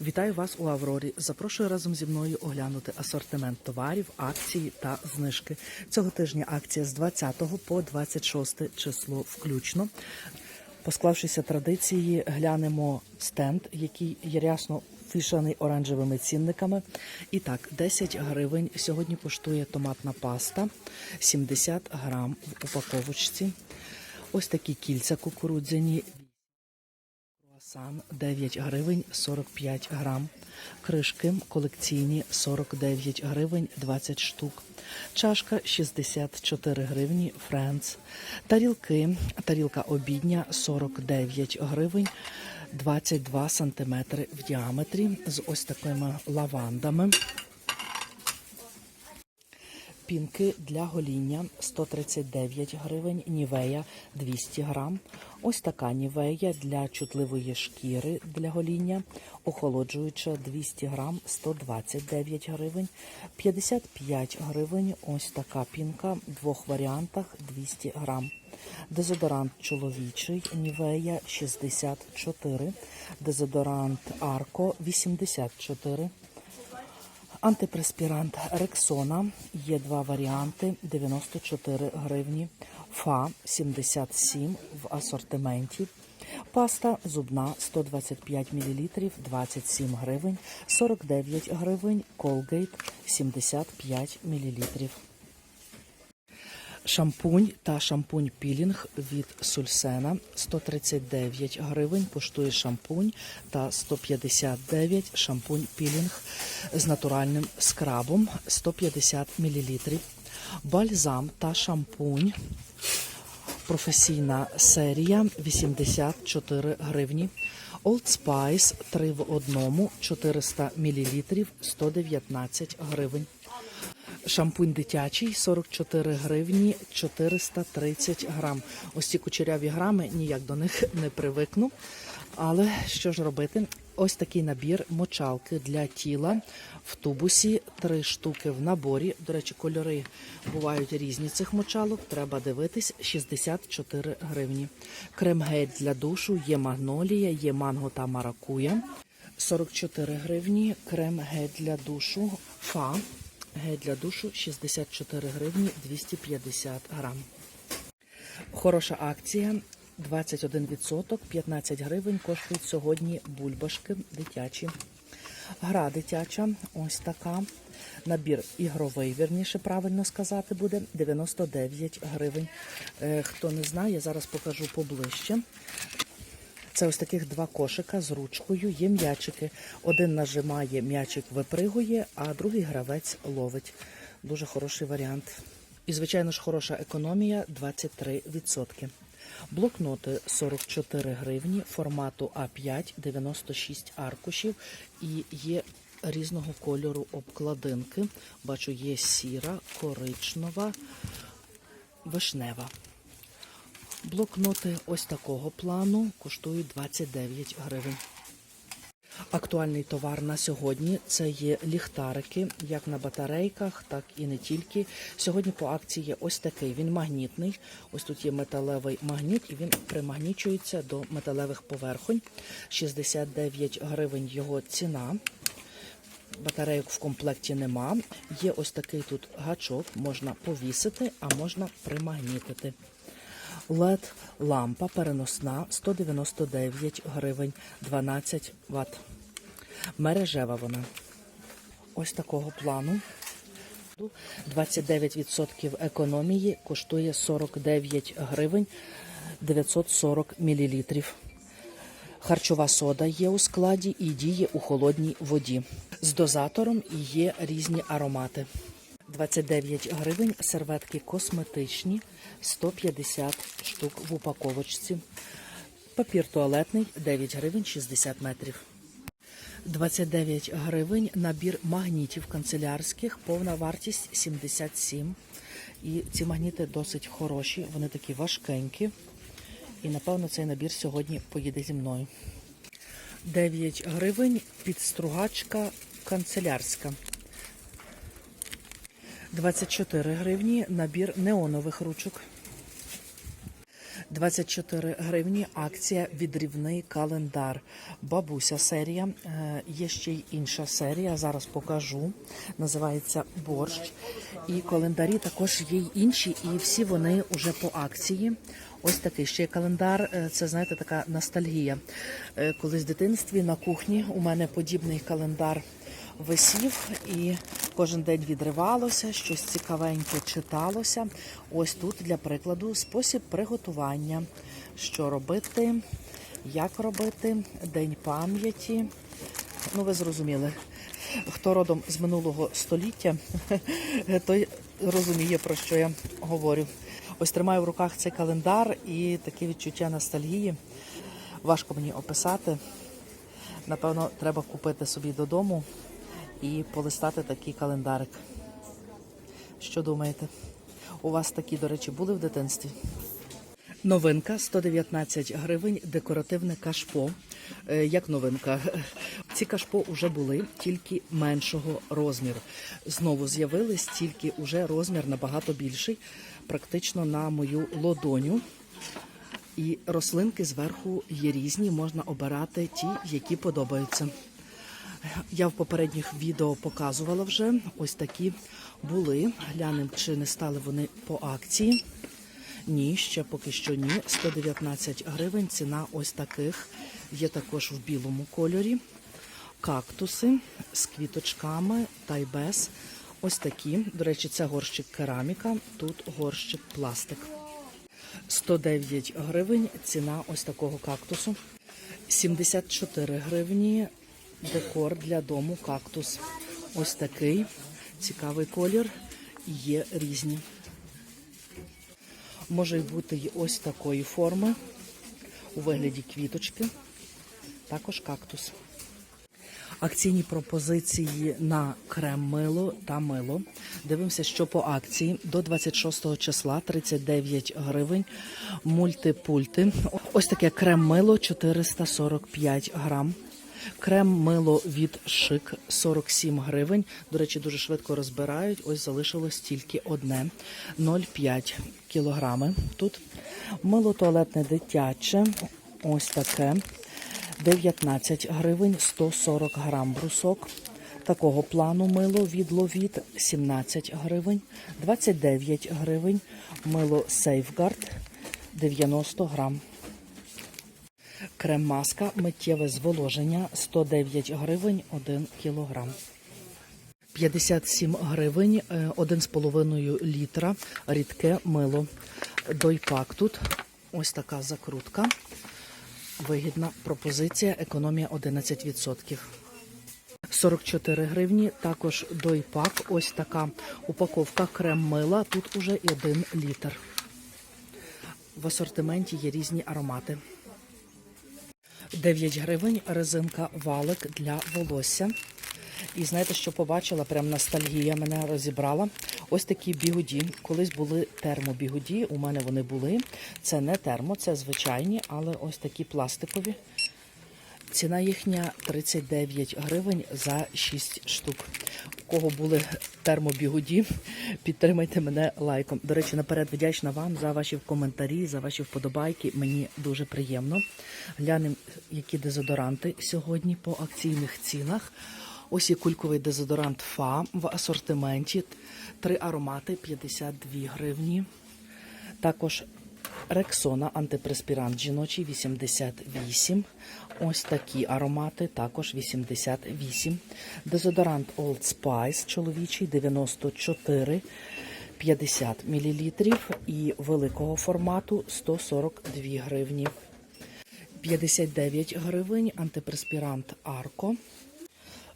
Вітаю вас у Аврорі. Запрошую разом зі мною оглянути асортимент товарів, акції та знижки. Цього тижня акція з 20 по 26 число включно. По склавшися традиції, глянемо стенд, який є рясно фішаний оранжевими цінниками. І так, 10 гривень сьогодні коштує томатна паста, 70 грам в упаковочці. Ось такі кільця кукурудзяні Круасан 9 гривень 45 грам. Кришки колекційні 49 гривень 20 штук. Чашка 64 гривні Френц. Тарілки, тарілка обідня 49 гривень 22 сантиметри в діаметрі з ось такими лавандами. Пінки для гоління 139 гривень, нівея 200 грам. Ось така нівея для чутливої шкіри для гоління, охолоджуюча 200 грам 129 гривень, 55 гривень. Ось така пінка в двох варіантах 200 грам. Дезодорант чоловічий нівея 64, дезодорант Арко 84. Антипреспірант Рексона. Є два варіанти. 94 гривні, ФА 77 в асортименті. Паста зубна 125 мл 27 гривень, 49 гривень, Colgate 75 мл. Шампунь та шампунь пілінг від Сульсена 139 гривень коштує шампунь та 159 шампунь пілінг з натуральним скрабом 150 мл. Бальзам та шампунь. Професійна серія 84 гривні. Old Spice 3 в одному 400 мл 119 гривень. Шампунь дитячий 44 гривні 430 грам. Ось ці кучеряві грами ніяк до них не привикну. Але що ж робити? Ось такий набір мочалки для тіла в тубусі. Три штуки в наборі. До речі, кольори бувають різні цих мочалок. Треба дивитись 64 гривні. Крем-гель для душу є магнолія, є манго та маракуя. 44 гривні. Крем-гель для душу. Фа. Гель для душу 64 гривні 250 грам. Хороша акція. 21%, 15 гривень коштують сьогодні бульбашки дитячі. Гра дитяча, ось така. Набір ігровий, вірніше правильно сказати, буде 99 гривень. Е, Хто не знає, зараз покажу поближче. Це ось таких два кошика з ручкою. Є м'ячики. Один нажимає, м'ячик випригує, а другий гравець ловить. Дуже хороший варіант. І, звичайно ж, хороша економія 23%. Блокноти 44 гривні, формату А5, 96 аркушів і є різного кольору обкладинки. Бачу, є сіра, коричнева, вишнева. Блокноти ось такого плану коштують 29 гривень. Актуальний товар на сьогодні це є ліхтарики, як на батарейках, так і не тільки. Сьогодні по акції є ось такий. Він магнітний. Ось тут є металевий магніт, і він примагнічується до металевих поверхонь. 69 гривень його ціна. Батарейок в комплекті нема. Є ось такий тут гачок, можна повісити, а можна примагнітити. Led лампа переносна 199 гривень 12 Вт. Мережева вона. Ось такого плану. 29% економії коштує 49 гривень 940 мл. Харчова сода є у складі і діє у холодній воді. З дозатором є різні аромати. 29 гривень серветки косметичні, 150 штук в упаковочці. Папір туалетний 9 гривень 60 метрів. 29 гривень набір магнітів канцелярських, повна вартість 77. І ці магніти досить хороші, вони такі важкенькі. І напевно цей набір сьогодні поїде зі мною. 9 гривень підстругачка канцелярська. 24 гривні набір неонових ручок. 24 гривні. Акція відрівний календар. Бабуся серія. Е, Є ще й інша серія. Зараз покажу. Називається борщ. І календарі також є й інші, і всі вони вже по акції. Ось такий ще календар. Е, Це знаєте, така ностальгія. Е, Колись в дитинстві на кухні у мене подібний календар висів і кожен день відривалося, щось цікавеньке читалося. Ось тут, для прикладу, спосіб приготування, що робити, як робити, день пам'яті. Ну, ви зрозуміли. Хто родом з минулого століття, той розуміє, про що я говорю. Ось тримаю в руках цей календар і таке відчуття ностальгії. Важко мені описати. Напевно, треба купити собі додому і полистати такий календарик. Що думаєте? У вас такі, до речі, були в дитинстві? Новинка 119 гривень, декоративне кашпо. Е, Як новинка, ці кашпо вже були тільки меншого розміру. Знову з'явились тільки уже розмір набагато більший, практично на мою лодоню. І рослинки зверху є різні, можна обирати ті, які подобаються. Я в попередніх відео показувала вже. Ось такі були. Глянемо, чи не стали вони по акції. Ні, ще поки що ні. 119 гривень. Ціна ось таких. Є також в білому кольорі. Кактуси з квіточками та й без. Ось такі. До речі, це горщик кераміка, тут горщик пластик. 109 гривень. Ціна ось такого кактусу. 74 гривні. Декор для дому кактус. Ось такий цікавий колір. Є різні. Може бути й ось такої форми у вигляді квіточки. Також кактус. Акційні пропозиції на крем мило та мило. Дивимося, що по акції до 26 числа 39 гривень. Мультипульти. Ось таке крем мило 445 грам. Крем мило від шик 47 гривень. До речі, дуже швидко розбирають. Ось залишилось тільки одне 0,5 кілограми. Тут мило туалетне дитяче. Ось таке. 19 гривень 140 грам брусок. Такого плану мило від Ловіт 17 гривень, 29 гривень. Мило Safeguard 90 грам. Крем-маска миттєве зволоження 109 гривень 1 кілограм. 57 гривень е, 1,5 літра рідке мило. Дойпак тут ось така закрутка. Вигідна пропозиція, економія 11%. 44 гривні. Також дойпак. Ось така упаковка крем мила. Тут уже і 1 літр. В асортименті є різні аромати. 9 гривень резинка валик для волосся. І знаєте, що побачила? Прям ностальгія мене розібрала. Ось такі бігуді. Колись були термобігуді. У мене вони були. Це не термо, це звичайні, але ось такі пластикові. Ціна їхня 39 гривень за 6 штук. У кого були термобігуді, підтримайте мене лайком. До речі, наперед вдячна вам за ваші коментарі, за ваші вподобайки. Мені дуже приємно. Глянемо, які дезодоранти сьогодні по акційних цінах. Ось є кульковий дезодорант ФА в асортименті. Три аромати 52 гривні. Також Рексона антипреспірант жіночий 88. Ось такі аромати, також 88. Дезодорант Old Spice чоловічий 94. 50 мл і великого формату 142 гривні. 59 гривень антипреспірант Арко.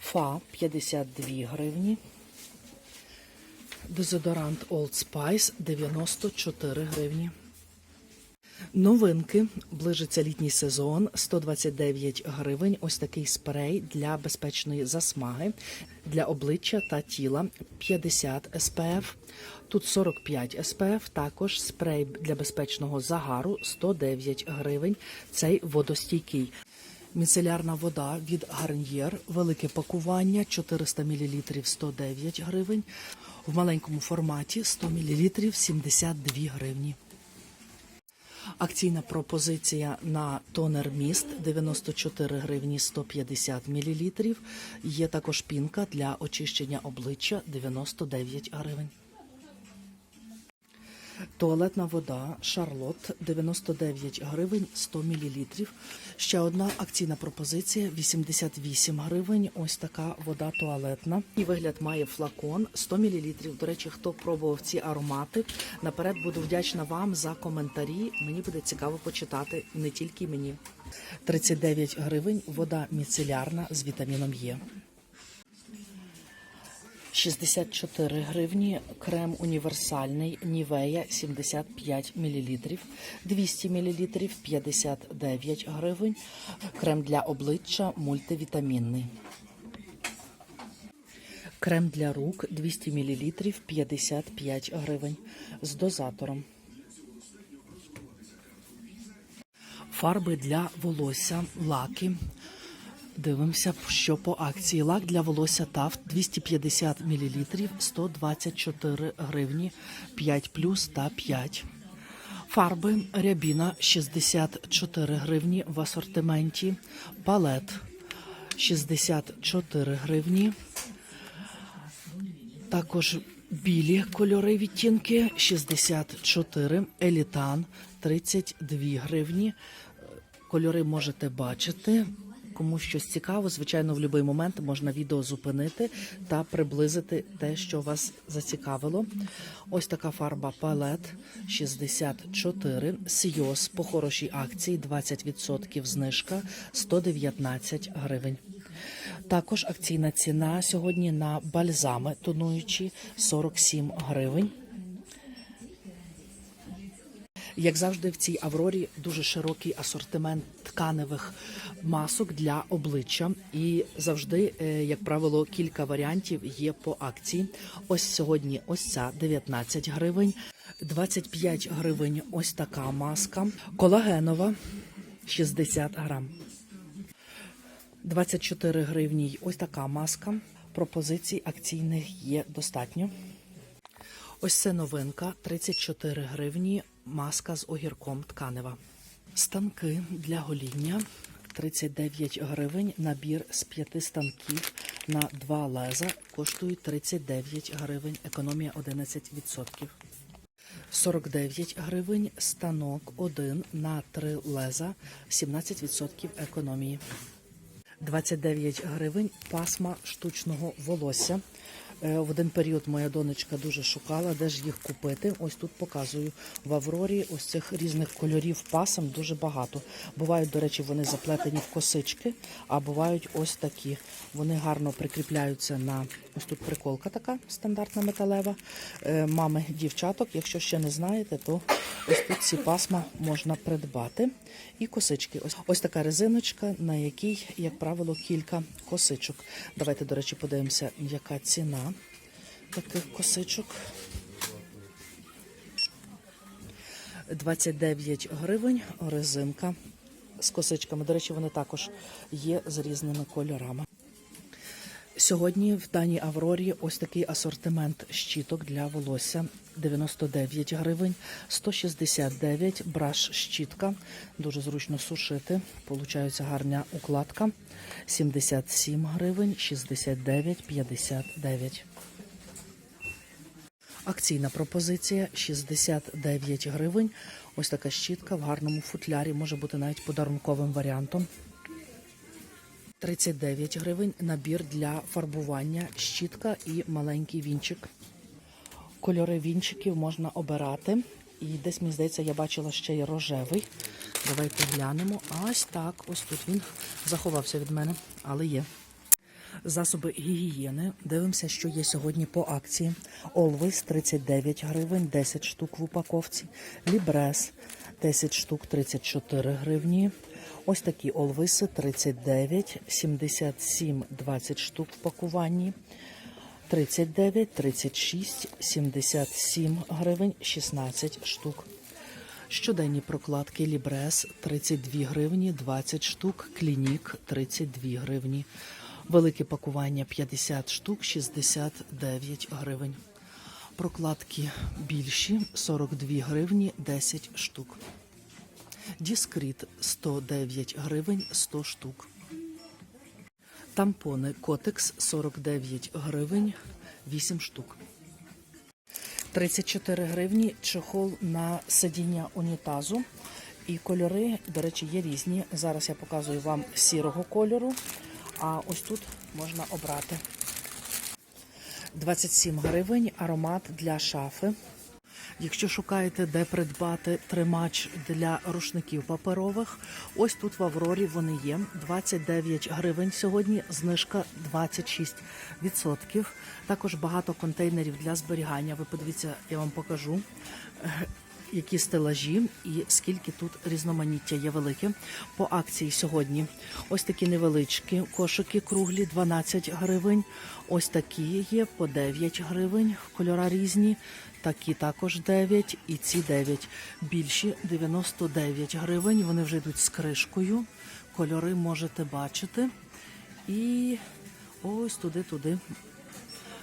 Фа 52 гривні. Дезодорант Old Spice 94 гривні. Новинки. Ближиться літній сезон. 129 гривень. Ось такий спрей для безпечної засмаги для обличчя та тіла. 50 SPF. Тут 45 SPF. Також спрей для безпечного загару 109 гривень. Цей водостійкий. Міцелярна вода від Гарньєр, велике пакування 400 мл 109 гривень. В маленькому форматі 100 мл 72 гривні. Акційна пропозиція на тонер міст 94 гривні 150 мл. Є також пінка для очищення обличчя 99 гривень. Туалетна вода Шарлот 99 гривень 100 мл. Ще одна акційна пропозиція 88 гривень. Ось така вода туалетна. І вигляд має флакон 100 мл. До речі, хто пробував ці аромати, наперед буду вдячна вам за коментарі. Мені буде цікаво почитати не тільки мені. 39 гривень вода міцелярна з вітаміном Е. 64 гривні, крем універсальний Нівея 75 мл, 200 мл 59 гривень, крем для обличчя мультивітамінний. Крем для рук 200 мл 55 гривень з дозатором. Фарби для волосся, лаки. Дивимося, що по акції. Лак для волосся Тафт 250 мл 124 гривні 5 плюс та 5. Фарби Рябіна 64 гривні в асортименті. Палет 64 гривні. Також білі кольори відтінки 64, елітан 32 гривні. Кольори можете бачити. Кому щось цікаво, звичайно, в будь-який момент можна відео зупинити та приблизити те, що вас зацікавило. Ось така фарба палет 64, Сіос по хорошій акції 20% знижка 119 гривень. Також акційна ціна сьогодні на бальзами тонуючі 47 гривень. Як завжди, в цій Аврорі дуже широкий асортимент тканевих масок для обличчя, і завжди, е, як правило, кілька варіантів є по акції. Ось сьогодні ось ця 19 гривень, 25 гривень. Ось така маска, колагенова 60 грам. 24 гривні. Ось така маска. Пропозицій акційних є достатньо. Ось це новинка 34 гривні. Маска з огірком тканева. Станки для гоління 39 гривень. Набір з п'яти станків на два леза коштує 39 гривень. Економія 11%. 49 гривень. Станок один на три леза 17% економії. 29 гривень пасма штучного волосся. Е, В один період моя донечка дуже шукала, де ж їх купити. Ось тут показую. В Аврорі ось цих різних кольорів пасом дуже багато. Бувають, до речі, вони заплетені в косички, а бувають ось такі. Вони гарно прикріпляються на ось тут приколка така стандартна металева. Е, Мами дівчаток, якщо ще не знаєте, то ось тут ці пасма можна придбати. І косички. Ось ось така резиночка, на якій, як правило, кілька косичок. Давайте, до речі, подивимося, яка ціна таких косичок. 29 гривень резинка з косичками. До речі, вони також є з різними кольорами. Сьогодні в даній Аврорі ось такий асортимент щіток для волосся 99 гривень, 169 браш щітка. Дуже зручно сушити. Получається гарна укладка. 77 гривень, 69, 59. Акційна пропозиція 69 гривень. Ось така щітка в гарному футлярі може бути навіть подарунковим варіантом. 39 гривень набір для фарбування, щітка і маленький вінчик. Кольори вінчиків можна обирати. І десь, мені здається, я бачила ще й рожевий. Давайте глянемо. Ось так, ось тут він заховався від мене, але є. Засоби гігієни. Дивимося, що є сьогодні по акції. Always 39 гривень, 10 штук в упаковці. Лібрес 10 штук 34 гривні. Ось такі олвиси 39, 77, 20 штук в пакуванні. 39, 36, 77 гривень, 16 штук. Щоденні прокладки Лібрес 32 гривні, 20 штук, Клінік 32 гривні. Велике пакування 50 штук, 69 гривень. Прокладки більші 42 гривні, 10 штук. Діскріт 109 гривень 100 штук. Тампони Котекс 49 гривень 8 штук. 34 гривні чохол на сидіння унітазу. І кольори, до речі, є різні. Зараз я показую вам сірого кольору, а ось тут можна обрати. 27 гривень аромат для шафи. Якщо шукаєте, де придбати тримач для рушників паперових, ось тут в Аврорі вони є. 29 гривень сьогодні, знижка 26%. Також багато контейнерів для зберігання. Ви подивіться, я вам покажу. Які стелажі і скільки тут різноманіття є велике. По акції сьогодні ось такі невеличкі кошики круглі 12 гривень. Ось такі є по 9 гривень. Кольора різні. Такі також 9 і ці 9. Більші 99 гривень. Вони вже йдуть з кришкою. Кольори можете бачити. І ось туди-туди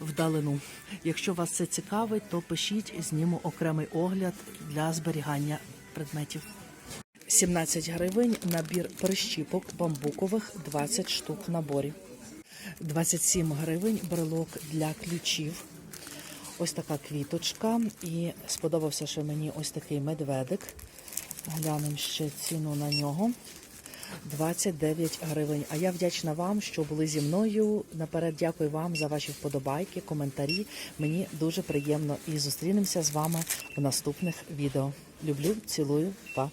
вдалину. Якщо вас це цікавить, то пишіть, зніму окремий огляд для зберігання предметів. 17 гривень набір прищіпок бамбукових 20 штук в наборі. 27 гривень брелок для ключів. Ось така квіточка. І сподобався ще мені ось такий медведик. Глянемо ще ціну на нього. 29 гривень. А я вдячна вам, що були зі мною. Наперед дякую вам за ваші вподобайки, коментарі. Мені дуже приємно і зустрінемося з вами в наступних відео. Люблю, цілую, па.